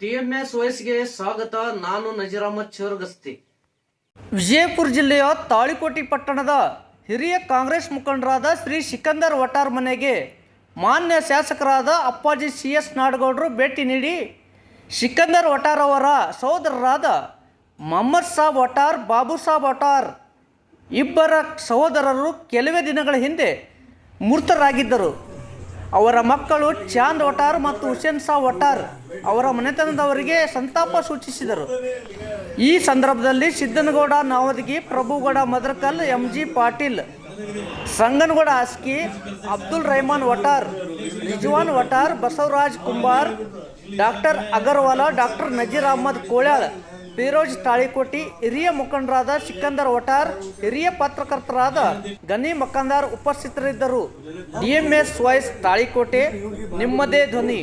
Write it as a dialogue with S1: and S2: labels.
S1: DMS ವಯಸ್ಸಿಗೆ ಸ್ವಾಗತ. ನಾನು ನಜೀರ್ ಅಹಮದ್ ಚೋರ್ಗಸ್ತಿ.
S2: ವಿಜಯಪುರ ಜಿಲ್ಲೆಯ ತಾಳಿಕೋಟಿ ಪಟ್ಟಣದ ಹಿರಿಯ ಕಾಂಗ್ರೆಸ್ ಮುಖಂಡರಾದ ಶ್ರೀ ಸಿಕಂದರ್ ವಟಾರ್ ಮನೆಗೆ ಮಾನ್ಯ ಶಾಸಕರಾದ ಅಪ್ಪಾಜಿ ಸಿ ಎಸ್ ನಾಡಗೌಡರು ಭೇಟಿ ನೀಡಿ ಸಿಕಂದರ್ ವಟಾರ್ ಅವರ ಸಹೋದರರಾದ ಮೊಹಮ್ಮದ್ ಸಾಬ್ ವಟಾರ್, ಬಾಬು ಸಾಬ್ ವಟಾರ್ ಇಬ್ಬರ ಸಹೋದರರು ಕೆಲವೇ ದಿನಗಳ ಹಿಂದೆ ಮೃತರಾಗಿದ್ದರು. ಅವರ ಮಕ್ಕಳು ಚಾಂದ್ ವಟಾರ್ ಮತ್ತು ಹುಸೇನ್ ಸಾ ವಟಾರ್ ಅವರ ಮನೆತನದವರಿಗೆ ಸಂತಾಪ ಸೂಚಿಸಿದರು. ಈ ಸಂದರ್ಭದಲ್ಲಿ Siddanagouda, Navadagi, Prabhugouda, Madarkal M G Patil, Sanganagouda Aski Abdul Rahman Watar, Rizwan Watar, Basavaraj Kumbar, doctor Agarwal, doctor Nazir Ahmed Kolyal Firoz Talikoti ಹಿರಿಯ ಮುಖಂಡರಾದ ಸಿಕಂದರ್ ಒಟಾರ್ ಹಿರಿಯ ಪತ್ರಕರ್ತರಾದ ಗನಿ ಮಕ್ಕಂದಾರ್ ಉಪಸ್ಥಿತರಿದ್ದರು ಡಿಎಂಎಸ್ ವಾಯ್ಸ್ ತಾಳಿಕೋಟೆ ನಿಮ್ಮದೇ ಧ್ವನಿ